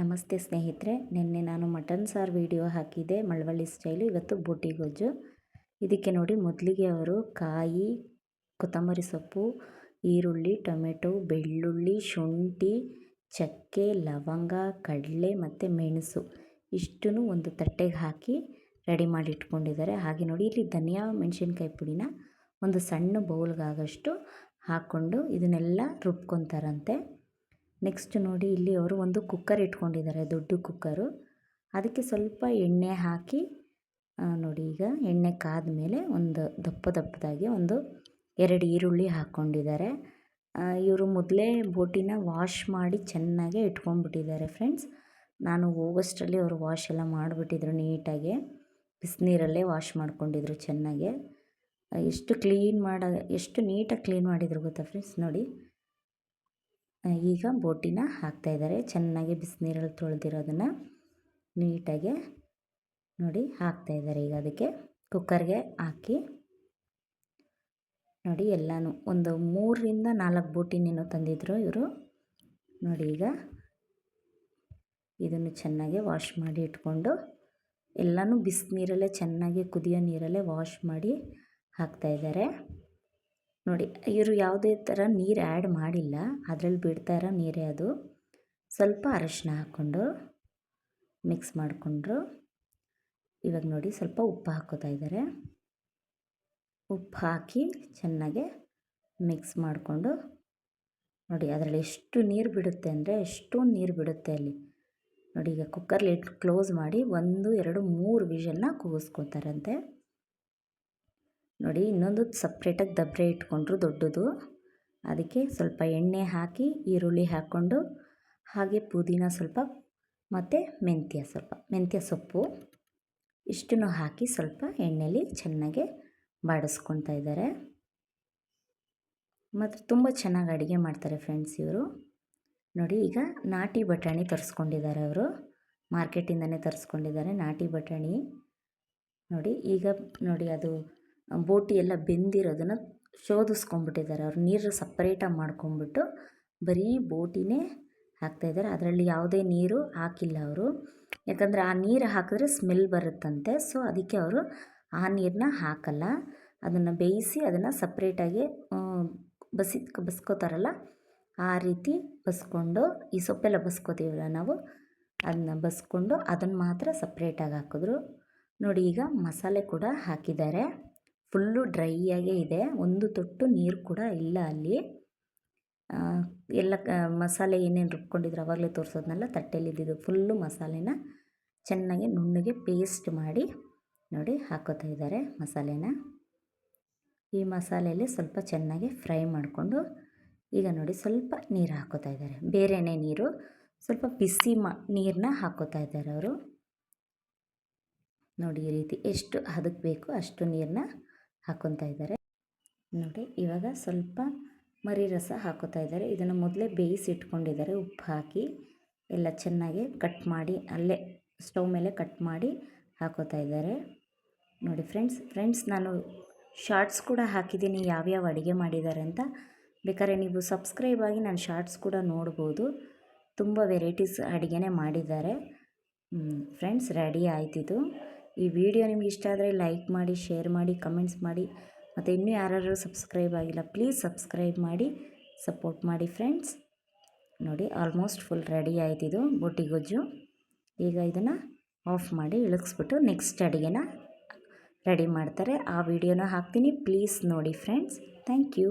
ನಮಸ್ತೆ ಸ್ನೇಹಿತರೆ, ನಿನ್ನೆ ನಾನು ಮಟನ್ ಸಾರು ವಿಡಿಯೋ ಹಾಕಿದ್ದೆ ಮಳವಳ್ಳಿ ಸ್ಟೈಲು ಇವತ್ತು ಬೋಟಿ ಗೊಜ್ಜು. ಇದಕ್ಕೆ ನೋಡಿ ಮೊದಲಿಗೆ ಅವರು ಕಾಯಿ, ಕೊತ್ತಂಬರಿ ಸೊಪ್ಪು, ಈರುಳ್ಳಿ, ಟೊಮೆಟೊ, ಬೆಳ್ಳುಳ್ಳಿ, ಶುಂಠಿ, ಚಕ್ಕೆ, ಲವಂಗ, ಕಡಲೆ ಮತ್ತು ಮೆಣಸು ಇಷ್ಟನ್ನು ಒಂದು ತಟ್ಟೆಗೆ ಹಾಕಿ ರೆಡಿ ಮಾಡಿ ಇಟ್ಕೊಂಡಿದ್ದಾರೆ. ಹಾಗೆ ನೋಡಿ ಇಲ್ಲಿ ಧನಿಯಾ ಮೆಣಸಿನ್ಕಾಯಿ ಪುಡಿನ ಒಂದು ಸಣ್ಣ ಬೌಲ್ಗಾಗಷ್ಟು ಹಾಕ್ಕೊಂಡು ಇದನ್ನೆಲ್ಲ ರುಬ್ಕೊತಾರಂತೆ. ನೆಕ್ಸ್ಟ್ ನೋಡಿ ಇಲ್ಲಿ ಅವರು ಒಂದು ಕುಕ್ಕರ್ ಇಟ್ಕೊಂಡಿದ್ದಾರೆ, ದೊಡ್ಡ ಕುಕ್ಕರು ಅದಕ್ಕೆ ಸ್ವಲ್ಪ ಎಣ್ಣೆ ಹಾಕಿ ನೋಡಿ ಈಗ ಎಣ್ಣೆ ಕಾದ ಮೇಲೆ ಒಂದು ದಪ್ಪ ದಪ್ಪದಾಗಿ ಒಂದು ಎರಡು ಈರುಳ್ಳಿ ಹಾಕ್ಕೊಂಡಿದ್ದಾರೆ ಇವರು ಮೊದಲೇ ಬೋಟಿನ ವಾಶ್ ಮಾಡಿ ಚೆನ್ನಾಗೆ ಇಟ್ಕೊಂಡ್ಬಿಟ್ಟಿದ್ದಾರೆ ಫ್ರೆಂಡ್ಸ್ ನಾನು ಹೋಗೋಷ್ಟರಲ್ಲಿ ಅವರು ವಾಶ್ ಎಲ್ಲ ಮಾಡಿಬಿಟ್ಟಿದ್ರು ನೀಟಾಗೆ. ಬಿಸಿನೀರಲ್ಲೇ ವಾಶ್ ಮಾಡ್ಕೊಂಡಿದ್ರು ಚೆನ್ನಾಗೆ. ಎಷ್ಟು ಕ್ಲೀನ್ ಮಾಡ, ಎಷ್ಟು ನೀಟಾಗಿ ಕ್ಲೀನ್ ಮಾಡಿದ್ರು ಗೊತ್ತಾ ಫ್ರೆಂಡ್ಸ್ ನೋಡಿ. ಈಗ ಬೋಟಿನ ಹಾಕ್ತಾಯಿದ್ದಾರೆ ಚೆನ್ನಾಗಿ ಬಿಸಿನೀರಲ್ಲಿ ತೊಳೆದಿರೋದನ್ನು ನೀಟಾಗಿ ನೋಡಿ ಹಾಕ್ತಾಯಿದ್ದಾರೆ ಈಗ ಅದಕ್ಕೆ ಕುಕ್ಕರ್ಗೆ ಹಾಕಿ ನೋಡಿ ಎಲ್ಲನೂ. ಒಂದು ಮೂರರಿಂದ ನಾಲ್ಕು ಬೋಟಿನೇನೋ ತಂದಿದ್ರು ಇವರು. ನೋಡಿ ಈಗ ಇದನ್ನು ಚೆನ್ನಾಗಿ ವಾಶ್ ಮಾಡಿ ಇಟ್ಕೊಂಡು ಎಲ್ಲನೂ ಬಿಸಿನೀರಲ್ಲೇ ಚೆನ್ನಾಗಿ ಕುದಿಯೋ ನೀರಲ್ಲೇ ವಾಶ್ ಮಾಡಿ ಹಾಕ್ತಾಯಿದ್ದಾರೆ ನೋಡಿ, ಇವರು ಯಾವುದೇ ಥರ ನೀರು ಆ್ಯಡ್ ಮಾಡಿಲ್ಲ. ಅದರಲ್ಲಿ ಬಿಡ್ತಾ ಇರೋ ನೀರೇ ಅದು. ಸ್ವಲ್ಪ ಅರಶಿನ ಹಾಕ್ಕೊಂಡು ಮಿಕ್ಸ್ ಮಾಡಿಕೊಂಡ್ರು. ಇವಾಗ ನೋಡಿ ಸ್ವಲ್ಪ ಉಪ್ಪು ಹಾಕೋತಾ ಇದ್ದಾರೆ ಉಪ್ಪು ಹಾಕಿ ಚೆನ್ನಾಗೆ ಮಿಕ್ಸ್ ಮಾಡಿಕೊಂಡು ನೋಡಿ, ಅದರಲ್ಲಿ ಎಷ್ಟು ನೀರು ಬಿಡುತ್ತೆ ಅಂದರೆ ಎಷ್ಟೊಂದು ನೀರು ಬಿಡುತ್ತೆ ಅಲ್ಲಿ. ನೋಡಿ, ಈಗ ಕುಕ್ಕರ್ಲಿ ಇಟ್ಟು ಕ್ಲೋಸ್ ಮಾಡಿ ಒಂದು, ಎರಡು, ಮೂರು ವಿಷಲ್ನ ಕೂಗಿಸ್ಕೊತಾರಂತೆ. ನೋಡಿ, ಇನ್ನೊಂದು ಸಪ್ರೇಟಾಗಿ ದಬ್ಬರೆ ಇಟ್ಕೊಂಡ್ರು ದೊಡ್ಡದು. ಅದಕ್ಕೆ ಸ್ವಲ್ಪ ಎಣ್ಣೆ ಹಾಕಿ, ಈರುಳ್ಳಿ ಹಾಕ್ಕೊಂಡು, ಹಾಗೆ ಪುದೀನ ಸ್ವಲ್ಪ, ಮತ್ತು ಮೆಂತ್ಯ ಸ್ವಲ್ಪ, ಮೆಂತ್ಯ ಸೊಪ್ಪು ಇಷ್ಟನ್ನು ಹಾಕಿ ಸ್ವಲ್ಪ ಎಣ್ಣೆಲಿ ಚೆನ್ನಾಗಿ ಬಾಡಿಸ್ಕೊತಾ ಇದ್ದಾರೆ. ಮತ್ತು ತುಂಬ ಚೆನ್ನಾಗಿ ಅಡುಗೆ ಮಾಡ್ತಾರೆ ಫ್ರೆಂಡ್ಸ್ ಇವರು. ನೋಡಿ, ಈಗ ನಾಟಿ ಬಟಾಣಿ ತರಿಸ್ಕೊಂಡಿದ್ದಾರೆ ಅವರು. ಮಾರ್ಕೆಟಿಂದನೇ ತರಿಸ್ಕೊಂಡಿದ್ದಾರೆ ನಾಟಿ ಬಟಾಣಿ. ನೋಡಿ, ಈಗ ನೋಡಿ ಅದು ಬೋಟಿ ಎಲ್ಲ ಬೆಂದಿರೋದನ್ನು ಶೋಧಿಸ್ಕೊಂಬಿಟ್ಟಿದ್ದಾರೆ ಅವ್ರು ನೀರು ಸಪ್ರೇಟಾಗಿ ಮಾಡ್ಕೊಂಬಿಟ್ಟು ಬರೀ ಬೋಟಿನೇ ಹಾಕ್ತಾಯಿದ್ದಾರೆ ಅದರಲ್ಲಿ ಯಾವುದೇ ನೀರು ಹಾಕಿಲ್ಲ ಅವರು. ಯಾಕಂದರೆ ಆ ನೀರು ಹಾಕಿದ್ರೆ ಸ್ಮೆಲ್ ಬರುತ್ತಂತೆ. ಸೊ ಅದಕ್ಕೆ ಅವರು ಆ ನೀರನ್ನ ಹಾಕಲ್ಲ. ಅದನ್ನು ಬೇಯಿಸಿ ಅದನ್ನು ಸಪ್ರೇಟಾಗಿ ಬಸಿ, ಬಸ್ಕೋತಾರಲ್ಲ, ಆ ರೀತಿ ಬಸ್ಕೊಂಡು, ಈ ಸೊಪ್ಪೆಲ್ಲ ಬಸ್ಕೋತೀವಲ್ಲ ನಾವು, ಅದನ್ನ ಬಸ್ಕೊಂಡು ಅದನ್ನು ಮಾತ್ರ ಸಪ್ರೇಟಾಗಿ ಹಾಕಿದ್ರು. ನೋಡಿ, ಈಗ ಮಸಾಲೆ ಕೂಡ ಹಾಕಿದ್ದಾರೆ. ಫುಲ್ಲು ಡ್ರೈಯಾಗೇ ಇದೆ. ಒಂದು ತೊಟ್ಟು ನೀರು ಕೂಡ ಇಲ್ಲ ಅಲ್ಲಿ. ಎಲ್ಲ ಮಸಾಲೆ ಏನೇನು ರುಬ್ಕೊಂಡಿದ್ರು ಅವಾಗಲೇ ತೋರಿಸೋದ್ನೆಲ್ಲ ತಟ್ಟೆಲಿದ್ದಿದ್ದು ಫುಲ್ಲು ಮಸಾಲೆನ ಚೆನ್ನಾಗಿ ನುಣ್ಣಗೆ ಪೇಸ್ಟ್ ಮಾಡಿ, ನೋಡಿ ಹಾಕೋತಾ ಇದ್ದಾರೆ ಮಸಾಲೆನ. ಈ ಮಸಾಲೆಯಲ್ಲಿ ಸ್ವಲ್ಪ ಚೆನ್ನಾಗಿ ಫ್ರೈ ಮಾಡಿಕೊಂಡು, ಈಗ ನೋಡಿ ಸ್ವಲ್ಪ ನೀರು ಹಾಕೋತಾ ಇದ್ದಾರೆ. ಬೇರೆನೇ ನೀರು, ಸ್ವಲ್ಪ ಬಿಸಿ ಮಾ ನೀರನ್ನ ಹಾಕೋತಾ ಇದ್ದಾರೆ ಅವರು. ನೋಡಿ ಈ ರೀತಿ ಎಷ್ಟು ಅದಕ್ಕೆ ಬೇಕು ಅಷ್ಟು ನೀರನ್ನ ಹಾಕ್ಕೊತಾ ಇದ್ದಾರೆ. ನೋಡಿ, ಇವಾಗ ಸ್ವಲ್ಪ ಮರಿ ರಸ ಹಾಕೋತಾ ಇದ್ದಾರೆ. ಇದನ್ನು ಮೊದಲೇ ಬೇಯಿಸಿ ಇಟ್ಕೊಂಡಿದ್ದಾರೆ. ಉಪ್ಪು ಹಾಕಿ ಎಲ್ಲ ಚೆನ್ನಾಗಿ ಕಟ್ ಮಾಡಿ, ಅಲ್ಲೇ ಸ್ಟವ್ ಮೇಲೆ ಕಟ್ ಮಾಡಿ ಹಾಕೋತಾ ಇದ್ದಾರೆ. ನೋಡಿ ಫ್ರೆಂಡ್ಸ್ ಫ್ರೆಂಡ್ಸ್, ನಾನು ಶಾರ್ಟ್ಸ್ ಕೂಡ ಹಾಕಿದ್ದೀನಿ. ಯಾವ್ಯಾವ ಅಡುಗೆ ಮಾಡಿದ್ದಾರೆ ಅಂತ ಬೇಕಾದ್ರೆ ನೀವು ಸಬ್ಸ್ಕ್ರೈಬ್ ಆಗಿ ನಾನು ಶಾರ್ಟ್ಸ್ ಕೂಡ ನೋಡ್ಬೋದು. ತುಂಬ ವೆರೈಟೀಸ್ ಅಡುಗೆನೇ ಮಾಡಿದ್ದಾರೆ. ಫ್ರೆಂಡ್ಸ್, ರೆಡಿ ಆಯ್ತಿದ್ದು ಈ ವಿಡಿಯೋ ನಿಮ್ಗೆ ಇಷ್ಟ ಆದರೆ ಲೈಕ್ ಮಾಡಿ, ಶೇರ್ ಮಾಡಿ, ಕಮೆಂಟ್ಸ್ ಮಾಡಿ ಮತ್ತು ಇನ್ನೂ ಯಾರು ಸಬ್ಸ್ಕ್ರೈಬ್ ಆಗಿಲ್ಲ ಪ್ಲೀಸ್ ಸಬ್ಸ್ಕ್ರೈಬ್ ಮಾಡಿ, ಸಪೋರ್ಟ್ ಮಾಡಿ ಫ್ರೆಂಡ್ಸ್. ನೋಡಿ ಆಲ್ಮೋಸ್ಟ್ ಫುಲ್ ರೆಡಿ ಆಯ್ತಿದು ಬೊಟ್ಟಿ ಗೊಜ್ಜು ಈಗ ಇದನ್ನು ಆಫ್ ಮಾಡಿ ಇಳಿಸ್ಬಿಟ್ಟು ನೆಕ್ಸ್ಟ್ ಅಡುಗೆನ ರೆಡಿ ಮಾಡ್ತಾರೆ. ಆ ವಿಡಿಯೋನ ಹಾಕ್ತೀನಿ. ಪ್ಲೀಸ್ ನೋಡಿ ಫ್ರೆಂಡ್ಸ್. Thank you.